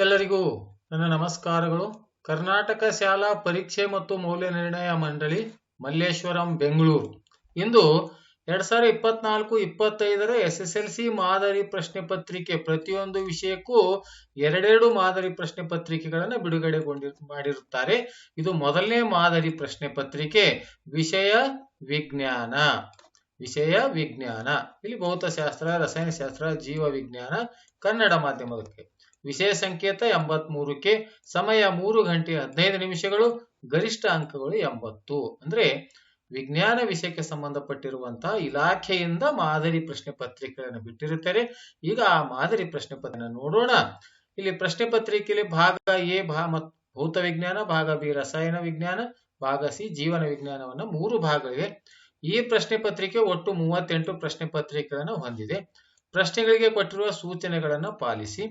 ಎಲ್ಲರಿಗೂ ನನ್ನ ನಮಸ್ಕಾರಗಳು. ಕರ್ನಾಟಕ ಶಾಲಾ ಪರೀಕ್ಷೆ ಮತ್ತು ಮೌಲ್ಯ ನಿರ್ಣಯ ಮಂಡಳಿ, ಮಲ್ಲೇಶ್ವರಂ, ಬೆಂಗಳೂರು. ಇಂದು ಎರಡ್ ಸಾವಿರದ ಇಪ್ಪತ್ನಾಲ್ಕು, ಇಪ್ಪತ್ತೈದರ ಎಸ್ ಎಸ್ ಎಲ್ ಸಿ ಮಾದರಿ ಪ್ರಶ್ನೆ ಪತ್ರಿಕೆ ಪ್ರತಿಯೊಂದು ವಿಷಯಕ್ಕೂ ಎರಡೆರಡು ಮಾದರಿ ಪ್ರಶ್ನೆ ಪತ್ರಿಕೆಗಳನ್ನು ಬಿಡುಗಡೆಗೊಂಡಿ ಮಾಡಿರುತ್ತಾರೆ. ಇದು ಮೊದಲನೇ ಮಾದರಿ ಪ್ರಶ್ನೆ ಪತ್ರಿಕೆ, ವಿಷಯ ವಿಜ್ಞಾನ. ವಿಷಯ ವಿಜ್ಞಾನ. ಇಲ್ಲಿ ಭೌತಶಾಸ್ತ್ರ, ರಸಾಯನಶಾಸ್ತ್ರ, ಜೀವ ವಿಜ್ಞಾನ, ಕನ್ನಡ ಮಾಧ್ಯಮದಕ್ಕೆ. ವಿಷಯ ಸಂಕೇತ ಎಂಬತ್ಮೂರಕ್ಕೆ ಸಮಯ ಮೂರು ಗಂಟೆ ಹದಿನೈದು ನಿಮಿಷಗಳು, ಗರಿಷ್ಠ ಅಂಕಗಳು ಎಂಬತ್ತು. ಅಂದ್ರೆ ವಿಜ್ಞಾನ ವಿಷಯಕ್ಕೆ ಸಂಬಂಧಪಟ್ಟಿರುವಂತಹ ಇಲಾಖೆಯಿಂದ ಮಾದರಿ ಪ್ರಶ್ನೆ ಪತ್ರಿಕೆಗಳನ್ನು ಬಿಟ್ಟಿರುತ್ತಾರೆ. ಈಗ ಆ ಮಾದರಿ ಪ್ರಶ್ನೆ ಪತ್ರಿಕೆ ನೋಡೋಣ. ಇಲ್ಲಿ ಪ್ರಶ್ನೆ ಪತ್ರಿಕೆಯಲ್ಲಿ ಭಾಗ ಎ, ಭಾ ಭೌತ ವಿಜ್ಞಾನ, ಭಾಗ ಬಿ ರಸಾಯನ ವಿಜ್ಞಾನ, ಭಾಗ ಸಿ ಜೀವನ ವಿಜ್ಞಾನವನ್ನ ಮೂರು ಭಾಗಗಳಿವೆ. ಈ ಪ್ರಶ್ನೆ ಪತ್ರಿಕೆ ಒಟ್ಟು ಮೂವತ್ತೆಂಟು ಪ್ರಶ್ನೆ ಪತ್ರಿಕೆಗಳನ್ನು ಹೊಂದಿದೆ. ಪ್ರಶ್ನೆಗಳಿಗೆ ಕೊಟ್ಟಿರುವ ಸೂಚನೆಗಳನ್ನು ಪಾಲಿಸಿ.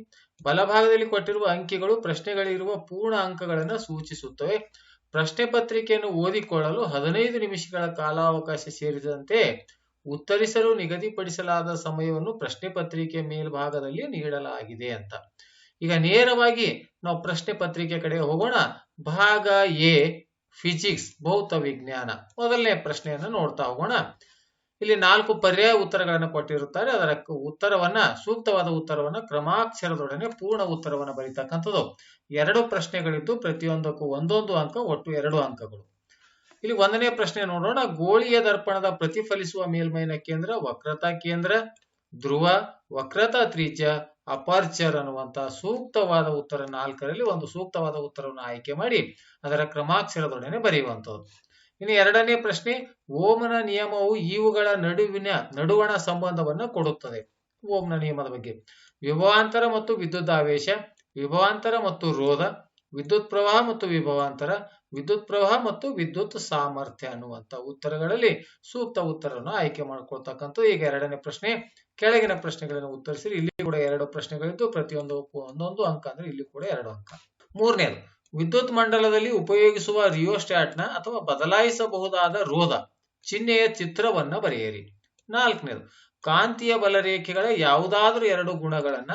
ಬಲಭಾಗದಲ್ಲಿ ಕೊಟ್ಟಿರುವ ಅಂಕಿಗಳು ಪ್ರಶ್ನೆಗಳಿರುವ ಪೂರ್ಣ ಅಂಕಗಳನ್ನು ಸೂಚಿಸುತ್ತವೆ. ಪ್ರಶ್ನೆ ಪತ್ರಿಕೆಯನ್ನು ಓದಿಕೊಳ್ಳಲು ಹದಿನೈದು ನಿಮಿಷಗಳ ಕಾಲಾವಕಾಶ ಸೇರಿದಂತೆ ಉತ್ತರಿಸಲು ನಿಗದಿಪಡಿಸಲಾದ ಸಮಯವನ್ನು ಪ್ರಶ್ನೆ ಪತ್ರಿಕೆ ಮೇಲ್ಭಾಗದಲ್ಲಿ ನೀಡಲಾಗಿದೆ ಅಂತ. ಈಗ ನೇರವಾಗಿ ನಾವು ಪ್ರಶ್ನೆ ಪತ್ರಿಕೆ ಕಡೆ ಹೋಗೋಣ. ಭಾಗ ಎ, ಫಿಸಿಕ್ಸ್ ಭೌತ ವಿಜ್ಞಾನ ಮೊದಲನೇ ಪ್ರಶ್ನೆಯನ್ನು ನೋಡ್ತಾ ಹೋಗೋಣ. ಇಲ್ಲಿ ನಾಲ್ಕು ಪರ್ಯಾಯ ಉತ್ತರಗಳನ್ನು ಕೊಟ್ಟಿರುತ್ತಾರೆ. ಅದರ ಉತ್ತರವನ್ನ, ಸೂಕ್ತವಾದ ಉತ್ತರವನ್ನ ಕ್ರಮಾಕ್ಷರದೊಡನೆ ಪೂರ್ಣ ಉತ್ತರವನ್ನ ಬರೀತಕ್ಕಂಥದ್ದು. ಎರಡು ಪ್ರಶ್ನೆಗಳಿದ್ದು ಪ್ರತಿಯೊಂದಕ್ಕೂ ಒಂದೊಂದು ಅಂಕ, ಒಟ್ಟು ಎರಡು ಅಂಕಗಳು. ಇಲ್ಲಿ ಒಂದನೇ ಪ್ರಶ್ನೆ ನೋಡೋಣ. ಗೋಳಿಯ ದರ್ಪಣದ ಪ್ರತಿಫಲಿಸುವ ಮೇಲ್ಮೈನ ಕೇಂದ್ರ, ವಕ್ರತಾ ಕೇಂದ್ರ, ಧ್ರುವ, ವಕ್ರತಾ ತ್ರಿಜ್ಯ, ಅಪರ್ಚರ್ ಅನ್ನುವಂತ ಸೂಕ್ತವಾದ ಉತ್ತರ ನಾಲ್ಕರಲ್ಲಿ ಒಂದು ಸೂಕ್ತವಾದ ಉತ್ತರವನ್ನು ಆಯ್ಕೆ ಮಾಡಿ ಅದರ ಕ್ರಮಾಕ್ಷರದೊಡನೆ ಬರೆಯುವಂಥದ್ದು. ಇನ್ನು ಎರಡನೇ ಪ್ರಶ್ನೆ, ಓಮನ ನಿಯಮವು ಇವುಗಳ ನಡುವಿನ ನಡುವಣ ಸಂಬಂಧವನ್ನು ಕೊಡುತ್ತದೆ. ಓಮ್ನ ನಿಯಮದ ಬಗ್ಗೆ. ವಿಭವಾಂತರ ಮತ್ತು ವಿದ್ಯುದಾವೇಶ, ವಿಭವಾಂತರ ಮತ್ತು ರೋಧ, ವಿದ್ಯುತ್ ಪ್ರವಾಹ ಮತ್ತು ವಿಭವಾಂತರ, ವಿದ್ಯುತ್ ಪ್ರವಾಹ ಮತ್ತು ವಿದ್ಯುತ್ ಸಾಮರ್ಥ್ಯ ಅನ್ನುವಂತ ಉತ್ತರಗಳಲ್ಲಿ ಸೂಕ್ತ ಉತ್ತರವನ್ನು ಆಯ್ಕೆ ಮಾಡ್ಕೊಳ್ತಕ್ಕಂಥ ಈಗ ಎರಡನೇ ಪ್ರಶ್ನೆ, ಕೆಳಗಿನ ಪ್ರಶ್ನೆಗಳನ್ನು ಉತ್ತರಿಸಿ ಇಲ್ಲಿ ಕೂಡ ಎರಡು ಪ್ರಶ್ನೆಗಳಿದ್ದು, ಪ್ರತಿಯೊಂದು ಒಂದೊಂದು ಅಂಕ ಅಂದ್ರೆ ಇಲ್ಲಿ ಕೂಡ ಎರಡು ಅಂಕ. ಮೂರನೇದು ವಿದ್ಯುತ್ ಮಂಡಲದಲ್ಲಿ ಉಪಯೋಗಿಸುವ ರಿಯೋಸ್ಟ್ಯಾಟ್ನ ಅಥವಾ ಬದಲಾಯಿಸಬಹುದಾದ ರೋಧ. ಚಿಹ್ನೆಯ ಚಿತ್ರವನ್ನ ಬರೆಯಿರಿ. ನಾಲ್ಕನೇದು, ಕಾಂತೀಯ ಬಲರೇಖೆಗಳ ಯಾವುದಾದ್ರೂ ಎರಡು ಗುಣಗಳನ್ನ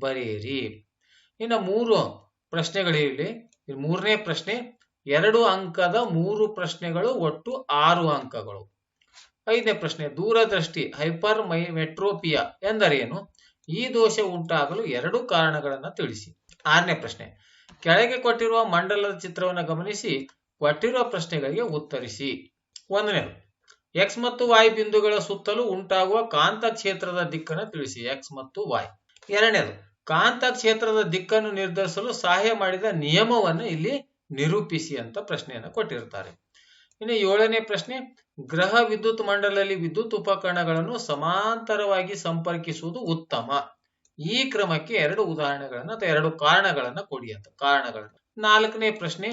ಬರೆಯಿರಿ. ಇನ್ನು ಮೂರು ಪ್ರಶ್ನೆಗಳಿರಲಿ ಮೂರನೇ ಪ್ರಶ್ನೆ, ಎರಡು ಅಂಕದ ಮೂರು ಪ್ರಶ್ನೆಗಳು ಒಟ್ಟು ಆರು ಅಂಕಗಳು. ಐದನೇ ಪ್ರಶ್ನೆ, ದೂರದೃಷ್ಟಿ ಹೈಪರ್ ಮೈ ಮೆಟ್ರೋಪಿಯಾ ಎಂದರೇನು? ಈ ದೋಷ ಉಂಟಾಗಲು ಎರಡು ಕಾರಣಗಳನ್ನು ತಿಳಿಸಿ. ಆರನೇ ಪ್ರಶ್ನೆ ಕೆಳಗೆ ಕೊಟ್ಟಿರುವ ಮಂಡಲದ ಚಿತ್ರವನ್ನು ಗಮನಿಸಿ, ಕೊಟ್ಟಿರುವ ಪ್ರಶ್ನೆಗಳಿಗೆ ಉತ್ತರಿಸಿ. ಒಂದನೇದು ಎಕ್ಸ್ ಮತ್ತು ವಾಯ್ ಬಿಂದುಗಳ ಸುತ್ತಲೂ ಉಂಟಾಗುವ ಕಾಂತ ಕ್ಷೇತ್ರದ ದಿಕ್ಕನ್ನು ತಿಳಿಸಿ. ಎಕ್ಸ್ ಮತ್ತು ವಾಯ್ ಎರಡನೇದು, ಕಾಂತ ಕ್ಷೇತ್ರದ ದಿಕ್ಕನ್ನು ನಿರ್ಧರಿಸಲು ಸಹಾಯ ಮಾಡಿದ ನಿಯಮವನ್ನು ಇಲ್ಲಿ ನಿರೂಪಿಸಿ ಅಂತ ಪ್ರಶ್ನೆಯನ್ನು ಕೊಟ್ಟಿರ್ತಾರೆ ಇನ್ನು ಏಳನೇ ಪ್ರಶ್ನೆ, ಗ್ರಹ ವಿದ್ಯುತ್ ಮಂಡಲದಲ್ಲಿ ವಿದ್ಯುತ್ ಉಪಕರಣಗಳನ್ನು ಸಮಾಂತರವಾಗಿ ಸಂಪರ್ಕಿಸುವುದು ಉತ್ತಮ. ಈ ಕ್ರಮಕ್ಕೆ ಎರಡು ಉದಾಹರಣೆಗಳನ್ನ ಅಥವಾ ಎರಡು ಕಾರಣಗಳನ್ನ ಕೊಡಿ ಅಂತ. ಕಾರಣಗಳನ್ನ ನಾಲ್ಕನೇ ಪ್ರಶ್ನೆ,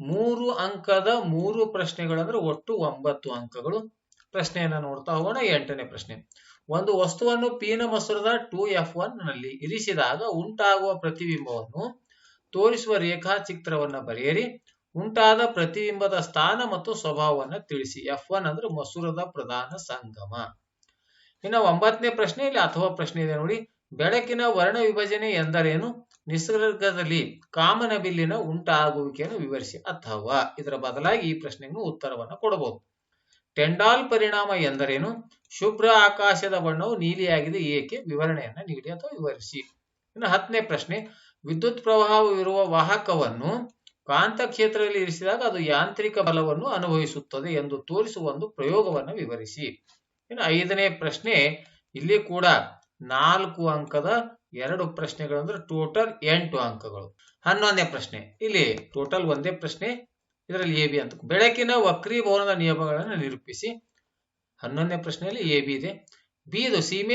ಮೂರು ಅಂಕದ ಮೂರು ಪ್ರಶ್ನೆಗಳಂದ್ರೆ ಒಟ್ಟು ಒಂಬತ್ತು ಅಂಕಗಳು. ಪ್ರಶ್ನೆಯನ್ನ ನೋಡ್ತಾ ಹೋಗೋಣ, ಎಂಟನೇ ಪ್ರಶ್ನೆ. ಒಂದು ವಸ್ತುವನ್ನು ಪೀನ ಮಸೂರದ ಟೂ ಎಫ್ ಒನ್ನಲ್ಲಿ ಇರಿಸಿದಾಗ ಉಂಟಾಗುವ ಪ್ರತಿಬಿಂಬವನ್ನು ತೋರಿಸುವ ರೇಖಾಚಿತ್ರವನ್ನ ಬರೆಯಿರಿ. ಉಂಟಾದ ಪ್ರತಿಬಿಂಬದ ಸ್ಥಾನ ಮತ್ತು ಸ್ವಭಾವವನ್ನ ತಿಳಿಸಿ. ಎಫ್ ಒನ್ ಅಂದ್ರೆ ಮಸೂರದ ಪ್ರಧಾನ ಸಂಗಮ. ಇನ್ನು ಒಂಬತ್ತನೇ ಪ್ರಶ್ನೆ ಇಲ್ಲಿ ಅಥವಾ ಪ್ರಶ್ನೆ ಇದೆ ನೋಡಿ. ಬೆಳಕಿನ ವರ್ಣ ವಿಭಜನೆ ಎಂದರೇನು? ನಿಸರ್ಗದಲ್ಲಿ ಕಾಮನಬಿಲ್ಲಿನ ಉಂಟಾಗುವಿಕೆಯನ್ನು ವಿವರಿಸಿ. ಅಥವಾ ಇದರ ಬದಲಾಗಿ ಈ ಪ್ರಶ್ನೆಗೂ ಉತ್ತರವನ್ನು ಕೊಡಬಹುದು. ಟೆಂಡಾಲ್ ಪರಿಣಾಮ ಎಂದರೇನು? ಶುಭ್ರ ಆಕಾಶದ ಬಣ್ಣವು ನೀಲಿಯಾಗಿದೆ, ಏಕೆ? ವಿವರಣೆಯನ್ನು ನೀಡಿ ಅಥವಾ ವಿವರಿಸಿ. ಇನ್ನು ಹತ್ತನೇ ಪ್ರಶ್ನೆ, ವಿದ್ಯುತ್ ಪ್ರವಾಹವಿರುವ ವಾಹಕವನ್ನು ಕಾಂತ ಕ್ಷೇತ್ರದಲ್ಲಿ ಇರಿಸಿದಾಗ ಅದು ಯಾಂತ್ರಿಕ ಬಲವನ್ನು ಅನುಭವಿಸುತ್ತದೆ ಎಂದು ತೋರಿಸುವ ಒಂದು ಪ್ರಯೋಗವನ್ನು ವಿವರಿಸಿ. ಇನ್ನು ಐದನೇ ಪ್ರಶ್ನೆ, ಇಲ್ಲಿ ಕೂಡ ನಾಲ್ಕು ಅಂಕದ ಎರಡು ಪ್ರಶ್ನೆಗಳು ಅಂದ್ರೆ ಟೋಟಲ್ ಎಂಟು ಅಂಕಗಳು. ಹನ್ನೊಂದನೇ ಪ್ರಶ್ನೆ. ಇಲ್ಲಿ ಟೋಟಲ್ ಒಂದೇ ಪ್ರಶ್ನೆ, ಇದರಲ್ಲಿ ಎ ಬಿ ಅಂತ. ಬೆಳಕಿನ ವಕ್ರೀಭವನದ ನಿಯಮಗಳನ್ನು ನಿರೂಪಿಸಿ. ಹನ್ನೊಂದನೇ ಪ್ರಶ್ನೆಯಲ್ಲಿ ಎ ಬಿ ಇದೆ. ಬಿ ಇದು ಸೀಮೆ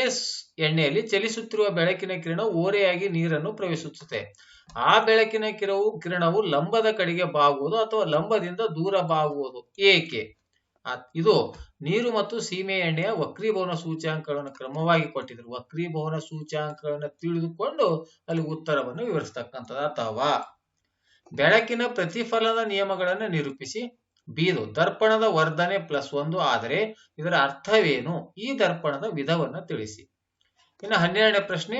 ಎಣ್ಣೆಯಲ್ಲಿ ಚಲಿಸುತ್ತಿರುವ ಬೆಳಕಿನ ಕಿರಣ ಓರೆಯಾಗಿ ನೀರನ್ನು ಪ್ರವೇಶಿಸುತ್ತದೆ. ಆ ಬೆಳಕಿನ ಕಿರವು ಕಿರಣವು ಲಂಬದ ಕಡೆಗೆ ಬಾಗುವುದು ಅಥವಾ ಲಂಬದಿಂದ ದೂರ ಬಾಗುವುದು. ಏಕೆ? ಇದು ನೀರು ಮತ್ತು ಸೀಮೆ ಎಣ್ಣೆಯ ವಕ್ರೀಭವನ ಸೂಚ್ಯಾಂಕಗಳನ್ನು ಕ್ರಮವಾಗಿ ಕೊಟ್ಟಿದ್ರು. ವಕ್ರೀಭವನ ಸೂಚ್ಯಾಂಕಗಳನ್ನು ತಿಳಿದುಕೊಂಡು ಅಲ್ಲಿ ಉತ್ತರವನ್ನು ವಿವರಿಸತಕ್ಕಂಥದ್ದು ಅಥವಾ ಬೆಳಕಿನ ಪ್ರತಿಫಲನ ನಿಯಮಗಳನ್ನು ನಿರೂಪಿಸಿ. ಬೀದು ದರ್ಪಣದ ವರ್ಧನೆ ಪ್ಲಸ್ ಒಂದು ಆದರೆ ಇದರ ಅರ್ಥವೇನು? ಈ ದರ್ಪಣದ ವಿಧವನ್ನು ತಿಳಿಸಿ. ಇನ್ನು ಹನ್ನೆರಡನೇ ಪ್ರಶ್ನೆ,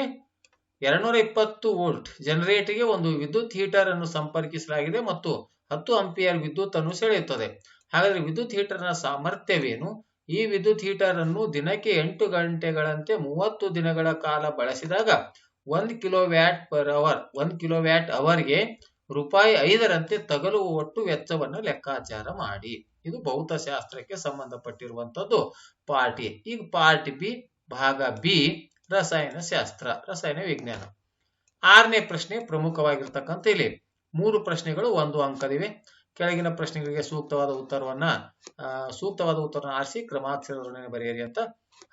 ಎರಡ್ನೂರ ಇಪ್ಪತ್ತು ವೋಲ್ಟ್ ಜನರೇಟರ್ಗೆ ಒಂದು ವಿದ್ಯುತ್ ಹೀಟರ್ ಅನ್ನು ಸಂಪರ್ಕಿಸಲಾಗಿದೆ ಮತ್ತು ಹತ್ತು ಅಂಪಿಯರ್ ವಿದ್ಯುತ್ ಅನ್ನು ಸೆಳೆಯುತ್ತದೆ. ಹಾಗಾದ್ರೆ ವಿದ್ಯುತ್ ಹೀಟರ್ನ ಸಾಮರ್ಥ್ಯವೇನು? ಈ ವಿದ್ಯುತ್ ಹೀಟರ್ ಅನ್ನು ದಿನಕ್ಕೆ ಎಂಟು ಗಂಟೆಗಳಂತೆ ಮೂವತ್ತು ದಿನಗಳ ಕಾಲ ಬಳಸಿದಾಗ ಒಂದ್ ಕಿಲೋ ವ್ಯಾಟ್ ಪರ್ ಅವರ್, ಒಂದ್ ಕಿಲೋ ವ್ಯಾಟ್ ಅವರ್ಗೆ ರೂಪಾಯಿ ಐದರಂತೆ ತಗಲುವ ಒಟ್ಟು ವೆಚ್ಚವನ್ನು ಲೆಕ್ಕಾಚಾರ ಮಾಡಿ. ಇದು ಭೌತಶಾಸ್ತ್ರಕ್ಕೆ ಸಂಬಂಧಪಟ್ಟಿರುವಂತದ್ದು ಪಾರ್ಟ್. ಎ ಈಗ ಪಾರ್ಟ್ ಬಿ, ಭಾಗ ಬಿ, ರಸಾಯನ ಶಾಸ್ತ್ರ, ರಸಾಯನ ವಿಜ್ಞಾನ. ಆರನೇ ಪ್ರಶ್ನೆ ಪ್ರಮುಖವಾಗಿರ್ತಕ್ಕಂಥ ಇಲ್ಲಿ. ಮೂರು ಪ್ರಶ್ನೆಗಳು ಒಂದು ಅಂಕದಿವೆ. ಕೆಳಗಿನ ಪ್ರಶ್ನೆಗಳಿಗೆ ಸೂಕ್ತವಾದ ಉತ್ತರವನ್ನ ಸೂಕ್ತವಾದ ಉತ್ತರವನ್ನು ಆರಿಸಿ ಕ್ರಮಾಕ್ಷರವನ್ನು ಬರೆಯಿರಿ ಅಂತ.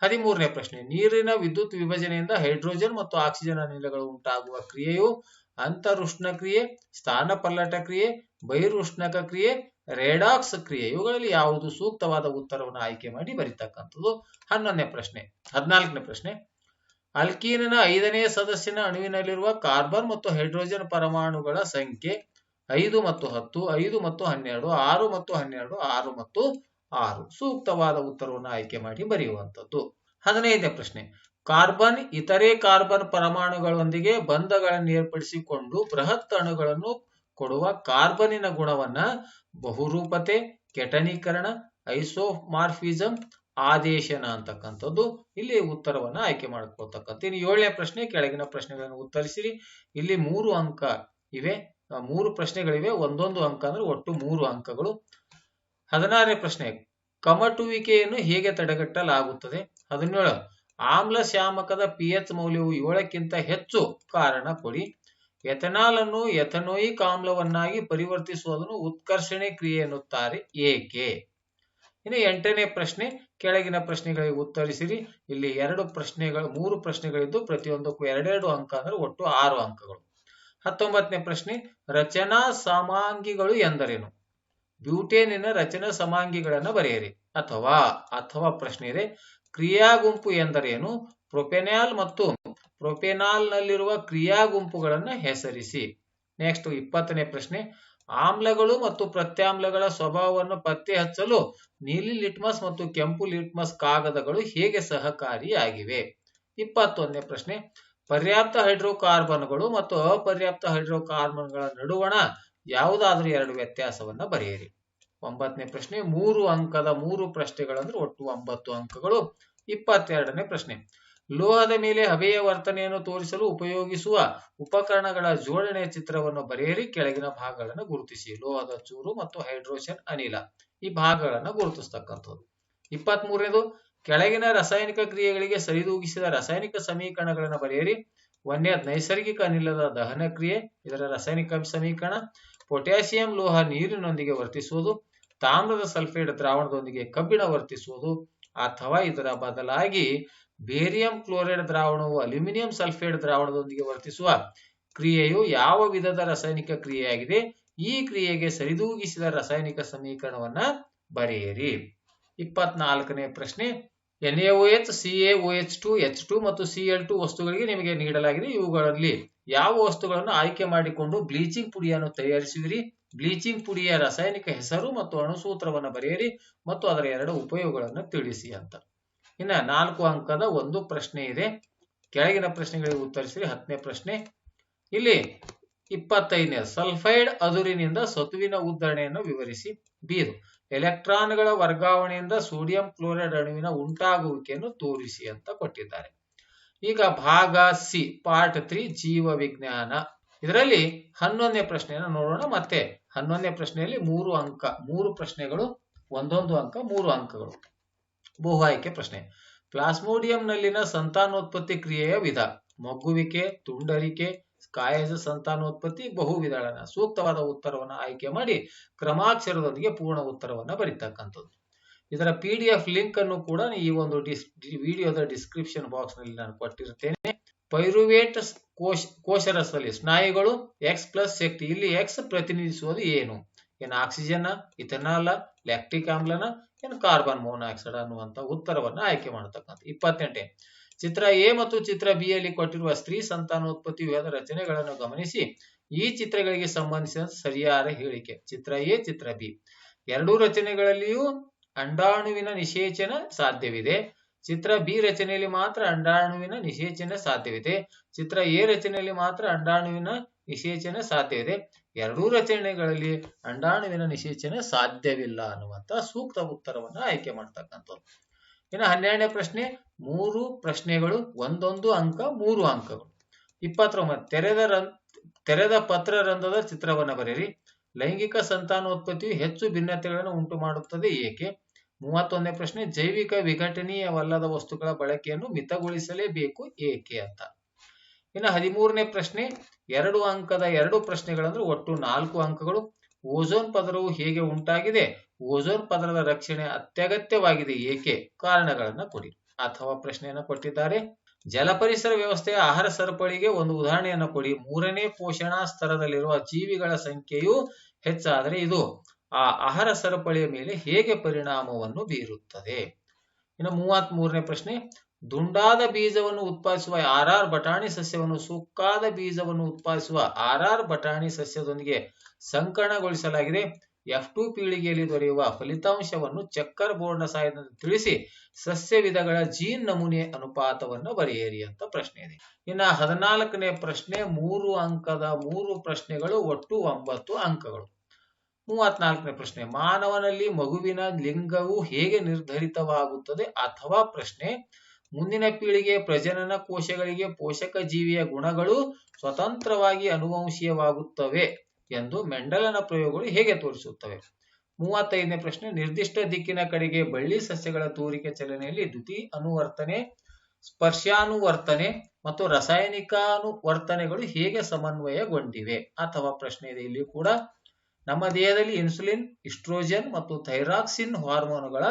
ಹದಿಮೂರನೇ ಪ್ರಶ್ನೆ, ನೀರಿನ ವಿದ್ಯುತ್ ವಿಭಜನೆಯಿಂದ ಹೈಡ್ರೋಜನ್ ಮತ್ತು ಆಕ್ಸಿಜನ್ ಅನಿಲಗಳು ಉಂಟಾಗುವ ಕ್ರಿಯೆಯು ಅಂತರುಷ್ಣ ಕ್ರಿಯೆ ಸ್ಥಾನ ಪಲ್ಲಟ ಕ್ರಿಯೆ, ಬಹಿರುಷ್ಣಕ ಕ್ರಿಯೆ, ರೇಡಾಕ್ಸ್ ಕ್ರಿಯೆ. ಇವುಗಳಲ್ಲಿ ಯಾವುದು ಸೂಕ್ತವಾದ ಉತ್ತರವನ್ನು ಆಯ್ಕೆ ಮಾಡಿ ಬರೀತಕ್ಕಂಥದ್ದು? ಹನ್ನೊಂದನೇ ಪ್ರಶ್ನೆ, ಹದಿನಾಲ್ಕನೇ ಪ್ರಶ್ನೆ, ಅಲ್ಕೀನಿನ ಐದನೇ ಸದಸ್ಯನ ಅಣುವಿನಲ್ಲಿರುವ ಕಾರ್ಬನ್ ಮತ್ತು ಹೈಡ್ರೋಜನ್ ಪರಮಾಣುಗಳ ಸಂಖ್ಯೆ ಐದು ಮತ್ತು ಹತ್ತು, ಐದು ಮತ್ತು ಹನ್ನೆರಡು, ಆರು ಮತ್ತು ಹನ್ನೆರಡು, ಆರು ಮತ್ತು ಆರು. ಸೂಕ್ತವಾದ ಉತ್ತರವನ್ನು ಆಯ್ಕೆ ಮಾಡಿ ಬರೆಯುವಂಥದ್ದು. ಹದಿನೈದನೇ ಪ್ರಶ್ನೆ. ಕಾರ್ಬನ್ ಇತರೆ ಕಾರ್ಬನ್ ಪರಮಾಣುಗಳೊಂದಿಗೆ ಬಂಧಗಳನ್ನು ಏರ್ಪಡಿಸಿಕೊಂಡು ಬೃಹತ್ ಅಣುಗಳನ್ನು ಕೊಡುವ ಕಾರ್ಬನಿನ ಗುಣವನ್ನ ಬಹುರೂಪತೆ, ಕೆಟನೀಕರಣ ಐಸೋಮಾರ್ಫಿಸಮ್ ಆದೇಶನ ಅಂತಕ್ಕಂಥದ್ದು. ಇಲ್ಲಿ ಉತ್ತರವನ್ನ ಆಯ್ಕೆ ಮಾಡ್ಕೊಳ್ತಕ್ಕಂಥ ಇನ್ನು ಏಳನೇ ಪ್ರಶ್ನೆ, ಕೆಳಗಿನ ಪ್ರಶ್ನೆಗಳನ್ನು ಉತ್ತರಿಸಿರಿ. ಇಲ್ಲಿ ಮೂರು ಅಂಕ ಇವೆ. ಮೂರು ಪ್ರಶ್ನೆಗಳಿವೆ. ಒಂದೊಂದು ಅಂಕ ಅಂದ್ರೆ ಒಟ್ಟು ಮೂರು ಅಂಕಗಳು. ಹದಿನಾರನೇ ಪ್ರಶ್ನೆ, ಕಮಟುವಿಕೆಯನ್ನು ಹೇಗೆ ತಡೆಗಟ್ಟಲಾಗುತ್ತದೆ? ಹದಿನೇಳು ಆಮ್ಲ ಶಾಮಕದ ಪಿ ಎಚ್ ಮೌಲ್ಯವು ಏಳಕ್ಕಿಂತ ಹೆಚ್ಚು ಕಾರಣ ಕೊಡಿ. ಎಥನಾಲ್ ಅನ್ನು ಎಥನೋಯಿಕ್ ಆಮ್ಲವನ್ನಾಗಿ ಪರಿವರ್ತಿಸುವುದನ್ನು ಉತ್ಕರ್ಷಣೆ ಕ್ರಿಯೆ ಎನ್ನುತ್ತಾರೆ. ಏಕೆ? ಇನ್ನು ಎಂಟನೇ ಪ್ರಶ್ನೆ, ಕೆಳಗಿನ ಪ್ರಶ್ನೆಗಳಿಗೆ ಉತ್ತರಿಸಿರಿ. ಇಲ್ಲಿ ಎರಡು ಪ್ರಶ್ನೆಗಳು, ಮೂರು ಪ್ರಶ್ನೆಗಳಿದ್ದು ಪ್ರತಿಯೊಂದಕ್ಕೂ ಎರಡೆರಡು ಅಂಕ ಅಂದ್ರೆ ಒಟ್ಟು ಆರು ಅಂಕಗಳು. ಹತ್ತೊಂಬತ್ತನೇ ಪ್ರಶ್ನೆ, ರಚನಾ ಸಮಾಂಗಿಗಳು ಎಂದರೇನು? ಬ್ಯೂಟೇನಿನ ರಚನಾ ಸಮಾಂಗಿಗಳನ್ನು ಬರೆಯಿರಿ. ಅಥವಾ ಅಥವಾ ಪ್ರಶ್ನೆ ಇದೆ ಕ್ರಿಯಾ ಗುಂಪು ಎಂದರೇನು? ಪ್ರೊಪೆನಾಲ್ ಮತ್ತು ಪ್ರೊಪೆನಾಲ್ ನಲ್ಲಿರುವ ಕ್ರಿಯಾ ಗುಂಪುಗಳನ್ನು ಹೆಸರಿಸಿ. ನೆಕ್ಸ್ಟ್ ಇಪ್ಪತ್ತನೇ ಪ್ರಶ್ನೆ, ಆಮ್ಲಗಳು ಮತ್ತು ಪ್ರತ್ಯಾಮ್ಲಗಳ ಸ್ವಭಾವವನ್ನು ಪತ್ತೆ ಹಚ್ಚಲು ನೀಲಿ ಲಿಟ್ಮಸ್ ಮತ್ತು ಕೆಂಪು ಲಿಟ್ಮಸ್ ಕಾಗದಗಳು ಹೇಗೆ ಸಹಕಾರಿಯಾಗಿವೆ? ಇಪ್ಪತ್ತೊಂದನೇ ಪ್ರಶ್ನೆ ಪರ್ಯಾಪ್ತ ಹೈಡ್ರೋಕಾರ್ಬನ್ಗಳು ಮತ್ತು ಅಪರ್ಯಾಪ್ತ ಹೈಡ್ರೋಕಾರ್ಬನ್ಗಳ ನಡುವಣ ಯಾವುದಾದ್ರೂ ಎರಡು ವ್ಯತ್ಯಾಸವನ್ನ ಬರೆಯಿರಿ. ಒಂಬತ್ತನೇ ಪ್ರಶ್ನೆ, ಮೂರು ಅಂಕದ ಮೂರು ಪ್ರಶ್ನೆಗಳಂದ್ರೆ ಒಟ್ಟು ಒಂಬತ್ತು ಅಂಕಗಳು. ಇಪ್ಪತ್ತೆರಡನೇ ಪ್ರಶ್ನೆ, ಲೋಹದ ಮೇಲೆ ಹಬೆಯ ವರ್ತನೆಯನ್ನು ತೋರಿಸಲು ಉಪಯೋಗಿಸುವ ಉಪಕರಣಗಳ ಜೋಡಣೆಯ ಚಿತ್ರವನ್ನು ಬರೆಯಿರಿ. ಕೆಳಗಿನ ಭಾಗಗಳನ್ನು ಗುರುತಿಸಿ. ಲೋಹದ ಚೂರು ಮತ್ತು ಹೈಡ್ರೋಜನ್ ಅನಿಲ. ಈ ಭಾಗಗಳನ್ನು ಗುರುತಿಸ್ತಕ್ಕಂಥದ್ದು. ಇಪ್ಪತ್ತ್ ಮೂರನೇದು ಕೆಳಗಿನ ರಾಸಾಯನಿಕ ಕ್ರಿಯೆಗಳಿಗೆ ಸರಿದೂಗಿಸಿದ ರಾಸಾಯನಿಕ ಸಮೀಕರಣಗಳನ್ನು ಬರೆಯಿರಿ. ಒಂದೇ ನೈಸರ್ಗಿಕ ಅನಿಲದ ದಹನ ಕ್ರಿಯೆ, ಇದರ ರಾಸಾಯನಿಕ ಸಮೀಕರಣ. ಪೊಟ್ಯಾಸಿಯಂ ಲೋಹ ನೀರಿನೊಂದಿಗೆ ವರ್ತಿಸುವುದು, ತಾಮ್ರದ ಸಲ್ಫೇಟ್ ದ್ರಾವಣದೊಂದಿಗೆ ಕಬ್ಬಿಣ ವರ್ತಿಸುವುದು, ಅಥವಾ ಇದರ ಬದಲಾಗಿ ಬೇರಿಯಂ ಕ್ಲೋರೈಡ್ ದ್ರಾವಣವು ಅಲ್ಯೂಮಿನಿಯಂ ಸಲ್ಫೇಟ್ ದ್ರಾವಣದೊಂದಿಗೆ ವರ್ತಿಸುವ ಕ್ರಿಯೆಯು ಯಾವ ವಿಧದ ರಾಸಾಯನಿಕ ಕ್ರಿಯೆಯಾಗಿದೆ? ಈ ಕ್ರಿಯೆಗೆ ಸರಿದೂಗಿಸಿದ ರಾಸಾಯನಿಕ ಸಮೀಕರಣವನ್ನ ಬರೆಯಿರಿ. ಇಪ್ಪತ್ನಾಲ್ಕನೇ ಪ್ರಶ್ನೆ. NaOH H two H two ಮತ್ತು ಸಿ ಎಲ್ ಟು ವಸ್ತುಗಳಿಗೆ ನಿಮಗೆ ನೀಡಲಾಗಿದೆ. ಇವುಗಳಲ್ಲಿ ಯಾವ ವಸ್ತುಗಳನ್ನು ಆಯ್ಕೆ ಮಾಡಿಕೊಂಡು ಬ್ಲೀಚಿಂಗ್ ಪುಡಿಯನ್ನು ತಯಾರಿಸುವಿರಿ ಬ್ಲೀಚಿಂಗ್ ಪುಡಿಯ ರಾಸಾಯನಿಕ ಹೆಸರು ಮತ್ತು ಅಣುಸೂತ್ರವನ್ನು ಬರೆಯಿರಿ ಮತ್ತು ಅದರ ಎರಡು ಉಪಯೋಗಗಳನ್ನು ತಿಳಿಸಿ ಅಂತ. ಇನ್ನ ನಾಲ್ಕು ಅಂಕದ ಒಂದು ಪ್ರಶ್ನೆ ಇದೆ. ಕೆಳಗಿನ ಪ್ರಶ್ನೆಗಳಿಗೆ ಉತ್ತರಿಸಿ ಹತ್ತನೇ ಪ್ರಶ್ನೆ. ಇಲ್ಲಿ ಇಪ್ಪತ್ತೈದನೇ ಸಲ್ಫೈಡ್ ಅದುರಿನಿಂದ ಸತುವಿನ ಉದ್ದರಣೆಯನ್ನು ವಿವರಿಸಿ ಬೀರು. ಎಲೆಕ್ಟ್ರಾನ್ಗಳ ವರ್ಗಾವಣೆಯಿಂದ ಸೋಡಿಯಂ ಕ್ಲೋರೈಡ್ ಅಣುವಿನ ಉಂಟಾಗುವಿಕೆಯನ್ನು ತೋರಿಸಿ ಅಂತ ಕೊಟ್ಟಿದ್ದಾರೆ. ಈಗ ಭಾಗ ಸಿ, ಪಾರ್ಟ್ ತ್ರೀ ಜೀವ ವಿಜ್ಞಾನ ಇದರಲ್ಲಿ ಹನ್ನೊಂದನೇ ಪ್ರಶ್ನೆಯನ್ನು ನೋಡೋಣ ಮತ್ತೆ. ಹನ್ನೊಂದನೇ ಪ್ರಶ್ನೆಯಲ್ಲಿ ಮೂರು ಅಂಕ, ಮೂರು ಪ್ರಶ್ನೆಗಳು, ಒಂದೊಂದು ಅಂಕ, ಮೂರು ಅಂಕಗಳು. ಬಹು ಆಯ್ಕೆ ಪ್ರಶ್ನೆ. ಪ್ಲಾಸ್ಮೋಡಿಯಂನಲ್ಲಿನ ಸಂತಾನೋತ್ಪತ್ತಿ ಕ್ರಿಯೆಯ ವಿಧ. ಮಗ್ಗುವಿಕೆ ತುಂಡರಿಕೆ ಕಾಯಜ ಸಂತಾನೋತ್ಪತ್ತಿ ಬಹು ವಿಧಾನ ಸೂಕ್ತವಾದ ಉತ್ತರವನ್ನು ಆಯ್ಕೆ ಮಾಡಿ ಕ್ರಮಾಕ್ಷರದೊಂದಿಗೆ ಪೂರ್ಣ ಉತ್ತರವನ್ನು ಬರೀತಕ್ಕಂಥದ್ದು. ಇದರ ಪಿ ಡಿ ಎಫ್ ಲಿಂಕ್ ಅನ್ನು ಕೂಡ ಈ ಒಂದು ಡಿಸ್ ವಿಡಿಯೋದ ಡಿಸ್ಕ್ರಿಪ್ಷನ್ ಬಾಕ್ಸ್ನಲ್ಲಿ ನಾನು ಕೊಟ್ಟಿರ್ತೇನೆ. ಪೈರುವೇಟ್ ಕೋಶ, ಕೋಶರಸದಲ್ಲಿ ಸ್ನಾಯುಗಳು ಎಕ್ಸ್ ಪ್ಲಸ್ ಶಕ್ತಿ. ಇಲ್ಲಿ ಎಕ್ಸ್ ಪ್ರತಿನಿಧಿಸುವುದು ಏನು? ಏನು ಆಕ್ಸಿಜನ್ ಇಥನಾಲ್ ಲ್ಯಾಕ್ಟಿಕ್ ಆಮ್ಲನ ಏನು ಕಾರ್ಬನ್ ಮೋನಾಕ್ಸೈಡ್ ಅನ್ನುವಂತ ಉತ್ತರವನ್ನು ಆಯ್ಕೆ ಮಾಡತಕ್ಕಂಥ ಇಪ್ಪತ್ತೆಂಟೇ. ಚಿತ್ರ ಎ ಮತ್ತು ಚಿತ್ರ ಬಿ ಯಲ್ಲಿ ಕೊಟ್ಟಿರುವ ಸ್ತ್ರೀ ಸಂತಾನೋತ್ಪತ್ತಿ ವಿವಾದ ರಚನೆಗಳನ್ನು ಗಮನಿಸಿ. ಈ ಚಿತ್ರಗಳಿಗೆ ಸಂಬಂಧಿಸಿದ ಸರಿಯಾದ ಹೇಳಿಕೆ. ಚಿತ್ರ ಎ, ಚಿತ್ರ ಬಿ. ಎರಡೂ ರಚನೆಗಳಲ್ಲಿಯೂ ಅಂಡಾಣುವಿನ ನಿಷೇಚನ ಸಾಧ್ಯವಿದೆ. ಚಿತ್ರ ಬಿ ರಚನೆಯಲ್ಲಿ ಮಾತ್ರ ಅಂಡಾಣುವಿನ ನಿಷೇಚನೆ ಸಾಧ್ಯವಿದೆ. ಚಿತ್ರ ಎ ರಚನೆಯಲ್ಲಿ ಮಾತ್ರ ಅಂಡಾಣುವಿನ ನಿಷೇಚನೆ ಸಾಧ್ಯವಿದೆ. ಎರಡೂ ರಚನೆಗಳಲ್ಲಿ ಅಂಡಾಣುವಿನ ನಿಷೇಚನೆ ಸಾಧ್ಯವಿಲ್ಲ ಅನ್ನುವಂತ ಸೂಕ್ತ ಉತ್ತರವನ್ನ ಆಯ್ಕೆ ಮಾಡ್ತಕ್ಕಂಥದ್ದು ಇನ್ನು ಹನ್ನೆರಡನೇ ಪ್ರಶ್ನೆ, ಮೂರು ಪ್ರಶ್ನೆಗಳು, ಒಂದೊಂದು ಅಂಕ, ಮೂರು ಅಂಕಗಳು. ಇಪ್ಪತ್ತೊಂಬತ್ತು, ತೆರೆದ ತೆರೆದ ಪತ್ರರಂಧ್ರದ ಚಿತ್ರವನ್ನು ಬರೆಯಿರಿ. ಲೈಂಗಿಕ ಸಂತಾನೋತ್ಪತ್ತಿಯು ಹೆಚ್ಚು ಭಿನ್ನತೆಗಳನ್ನು ಉಂಟು ಮಾಡುತ್ತದೆ ಏಕೆ? ಮೂವತ್ತೊಂದನೇ ಪ್ರಶ್ನೆ, ಜೈವಿಕ ವಿಘಟನೀಯವಲ್ಲದ ವಸ್ತುಗಳ ಬಳಕೆಯನ್ನು ಮಿತಗೊಳಿಸಲೇಬೇಕು ಏಕೆ ಅಂತ. ಇನ್ನು ಹದಿಮೂರನೇ ಪ್ರಶ್ನೆ, ಎರಡು ಅಂಕದ ಎರಡು ಪ್ರಶ್ನೆಗಳಂದ್ರೆ ಒಟ್ಟು ನಾಲ್ಕು ಅಂಕಗಳು. ಓಝೋನ್ ಪದರವು ಹೇಗೆ ಉಂಟಾಗಿದೆ? ಓಝೋನ್ ಪದರದ ರಕ್ಷಣೆ ಅತ್ಯಗತ್ಯವಾಗಿದೆ. ಏಕೆ? ಕಾರಣಗಳನ್ನು ಕೊಡಿ. ಅಥವಾ ಪ್ರಶ್ನೆಯನ್ನು ಕೊಟ್ಟಿದ್ದಾರೆ. ಜಲ ಪರಿಸರ ವ್ಯವಸ್ಥೆಯ ಆಹಾರ ಸರಪಳಿಗೆ ಒಂದು ಉದಾಹರಣೆಯನ್ನು ಕೊಡಿ. ಮೂರನೇ ಪೋಷಣಾ ಸ್ತರದಲ್ಲಿರುವ ಜೀವಿಗಳ ಸಂಖ್ಯೆಯು ಹೆಚ್ಚಾದರೆ ಇದು ಆ ಆಹಾರ ಸರಪಳಿಯ ಮೇಲೆ ಹೇಗೆ ಪರಿಣಾಮವನ್ನು ಬೀರುತ್ತದೆ? ಇನ್ನು ಮೂವತ್ತ್ ಮೂರನೇ ಪ್ರಶ್ನೆ. ದುಂಡಾದ ಬೀಜವನ್ನು ಉತ್ಪಾದಿಸುವ ಆರ್ ಆರ್ ಬಟಾಣಿ ಸಸ್ಯವನ್ನು ಸುಕ್ಕಾದ ಬೀಜವನ್ನು ಉತ್ಪಾದಿಸುವ ಆರ್ ಆರ್ ಬಟಾಣಿ ಸಸ್ಯದೊಂದಿಗೆ ಸಂಕರಣಗೊಳಿಸಲಾಗಿದೆ. ಎಫ್ ಟು ಪೀಳಿಗೆಯಲ್ಲಿ ದೊರೆಯುವ ಫಲಿತಾಂಶವನ್ನು ಚಕ್ಕರ್ ಬೋರ್ಡ್ನ ಸಹಾಯದಿಂದ ತಿಳಿಸಿ ಸಸ್ಯ ವಿಧಗಳ ಜೀನ್ ನಮೂನೆ ಅನುಪಾತವನ್ನು ಬರೆಯಿರಿ ಅಂತ ಪ್ರಶ್ನೆ ಇದೆ. ಇನ್ನ ಹದಿನಾಲ್ಕನೇ ಪ್ರಶ್ನೆ, ಮೂರು ಅಂಕದ ಮೂರು ಪ್ರಶ್ನೆಗಳು, ಒಟ್ಟು ಒಂಬತ್ತು ಅಂಕಗಳು. ಮೂವತ್ನಾಲ್ಕನೇ ಪ್ರಶ್ನೆ, ಮಾನವನಲ್ಲಿ ಮಗುವಿನ ಲಿಂಗವು ಹೇಗೆ ನಿರ್ಧರಿತವಾಗುತ್ತದೆ ಅಥವಾ ಪ್ರಶ್ನೆ, ಮುಂದಿನ ಪೀಳಿಗೆ ಪ್ರಜನನ ಕೋಶಗಳಿಗೆ ಪೋಷಕ ಜೀವಿಯ ಗುಣಗಳು ಸ್ವತಂತ್ರವಾಗಿ ಅನುವಂಶೀಯವಾಗುತ್ತವೆ. ಎಂದು ಮೆಂಡಲನ ಪ್ರಯೋಗಗಳು ಹೇಗೆ ತೋರಿಸುತ್ತವೆ? ಮೂವತ್ತೈದನೇ ಪ್ರಶ್ನೆ, ನಿರ್ದಿಷ್ಟ ದಿಕ್ಕಿನ ಕಡೆಗೆ ಬಳ್ಳಿ ಸಸ್ಯಗಳ ತೂರಿಕೆ ಚಲನೆಯಲ್ಲಿ ದ್ಯುತಿ ಅನುವರ್ತನೆ ಸ್ಪರ್ಶಾನುವರ್ತನೆ ಮತ್ತು ರಾಸಾಯನಿಕಾನುವರ್ತನೆಗಳು ಹೇಗೆ ಸಮನ್ವಯಗೊಂಡಿವೆ? ಅಥವಾ ಪ್ರಶ್ನೆ ಇದೆ, ಇಲ್ಲಿ ಕೂಡ ನಮ್ಮ ದೇಹದಲ್ಲಿ ಇನ್ಸುಲಿನ್, ಇಸ್ಟ್ರೋಜನ್ ಮತ್ತು ಥೈರಾಕ್ಸಿನ್ ಹಾರ್ಮೋನುಗಳ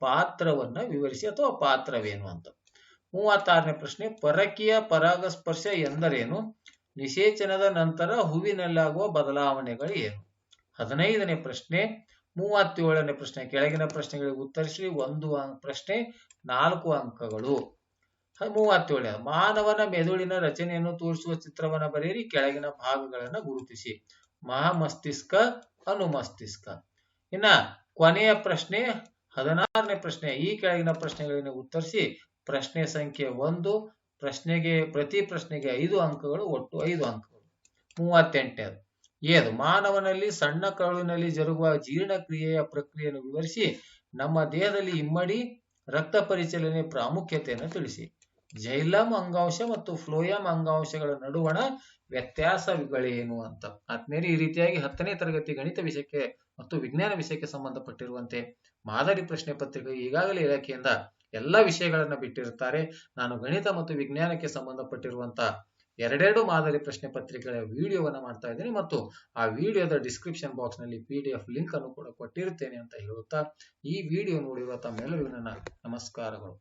ಪಾತ್ರವನ್ನ ವಿವರಿಸಿ ಅಥವಾ ಪಾತ್ರವೇನು ಅಂತ. ಮೂವತ್ತಾರನೇ ಪ್ರಶ್ನೆ, ಪರಕೀಯ ಪರಾಗಸ್ಪರ್ಶ ಎಂದರೇನು? ನಿಷೇಚನದ ನಂತರ ಹೂವಿನಲ್ಲಾಗುವ ಬದಲಾವಣೆಗಳು ಏನು ಹದಿನೈದನೇ ಪ್ರಶ್ನೆ, ಮೂವತ್ತೇಳನೇ ಪ್ರಶ್ನೆ, ಕೆಳಗಿನ ಪ್ರಶ್ನೆಗಳಿಗೆ ಉತ್ತರಿಸಿ ಒಂದು ಪ್ರಶ್ನೆ, ನಾಲ್ಕು ಅಂಕಗಳು. ಮೂವತ್ತೇಳು ಮಾನವನ ಮೆದುಳಿನ ರಚನೆಯನ್ನು ತೋರಿಸುವ ಚಿತ್ರವನ್ನು ಬರೆಯಿರಿ. ಕೆಳಗಿನ ಭಾಗಗಳನ್ನು ಗುರುತಿಸಿ. ಮಹಾಮಸ್ತಿಷ್ಕ, ಅನುಮಸ್ತಿಷ್ಕ. ಇನ್ನ ಕೊನೆಯ ಪ್ರಶ್ನೆ, ಹದಿನಾರನೇ ಪ್ರಶ್ನೆ. ಈ ಕೆಳಗಿನ ಪ್ರಶ್ನೆಗಳನ್ನು ಉತ್ತರಿಸಿ. ಪ್ರಶ್ನೆ ಸಂಖ್ಯೆ ಒಂದು ಪ್ರಶ್ನೆಗೆ, ಪ್ರತಿ ಪ್ರಶ್ನೆಗೆ ಐದು ಅಂಕಗಳು, ಒಟ್ಟು ಐದು ಅಂಕಗಳು. ಮೂವತ್ತೆಂಟನೇದು ಏದು, ಮಾನವನಲ್ಲಿ ಸಣ್ಣ ಕರುಳಿನಲ್ಲಿ ಜರುಗುವ ಜೀರ್ಣಕ್ರಿಯೆಯ ಪ್ರಕ್ರಿಯೆಯನ್ನು ವಿವರಿಸಿ, ನಮ್ಮ ದೇಹದಲ್ಲಿ ಇಮ್ಮಡಿ ರಕ್ತ ಪರಿಚಲನೆ ಪ್ರಾಮುಖ್ಯತೆಯನ್ನು ತಿಳಿಸಿ. ಜೈಲಂ ಅಂಗಾಂಶ ಮತ್ತು ಫ್ಲೋಯಂ ಅಂಗಾಂಶಗಳ ನಡುವಣ ವ್ಯತ್ಯಾಸಗಳೇನು ಅಂತ. ಆದ್ಮೇಲೆ ಈ ರೀತಿಯಾಗಿ ಹತ್ತನೇ ತರಗತಿ ಗಣಿತ ವಿಷಯಕ್ಕೆ ಮತ್ತು ವಿಜ್ಞಾನ ವಿಷಯಕ್ಕೆ ಸಂಬಂಧಪಟ್ಟಿರುವಂತೆ ಮಾದರಿ ಪ್ರಶ್ನೆ ಪತ್ರಿಕೆ ಈಗಾಗಲೇ ಇಲಾಖೆಯಿಂದ ಎಲ್ಲ ವಿಷಯಗಳನ್ನು ಬಿಟ್ಟಿರುತ್ತಾರೆ. ನಾನು ಗಣಿತ ಮತ್ತು ವಿಜ್ಞಾನಕ್ಕೆ ಸಂಬಂಧಪಟ್ಟಿರುವಂತಹ ಎರಡೆರಡು ಮಾದರಿ ಪ್ರಶ್ನೆ ಪತ್ರಿಕೆಗಳ ವಿಡಿಯೋವನ್ನು ಮಾಡ್ತಾ ಇದ್ದೀನಿ ಮತ್ತು ಆ ವಿಡಿಯೋದ ಡಿಸ್ಕ್ರಿಪ್ಷನ್ ಬಾಕ್ಸ್ನಲ್ಲಿ ಪಿ ಡಿ ಎಫ್ ಲಿಂಕ್ ಅನ್ನು ಕೂಡ ಕೊಟ್ಟಿರುತ್ತೇನೆ ಅಂತ ಹೇಳುತ್ತಾ ಈ ವಿಡಿಯೋ ನೋಡಿರುವ ತಮ್ಮೆಲ್ಲರಿಗೂ ನನ್ನ ನಮಸ್ಕಾರಗಳು.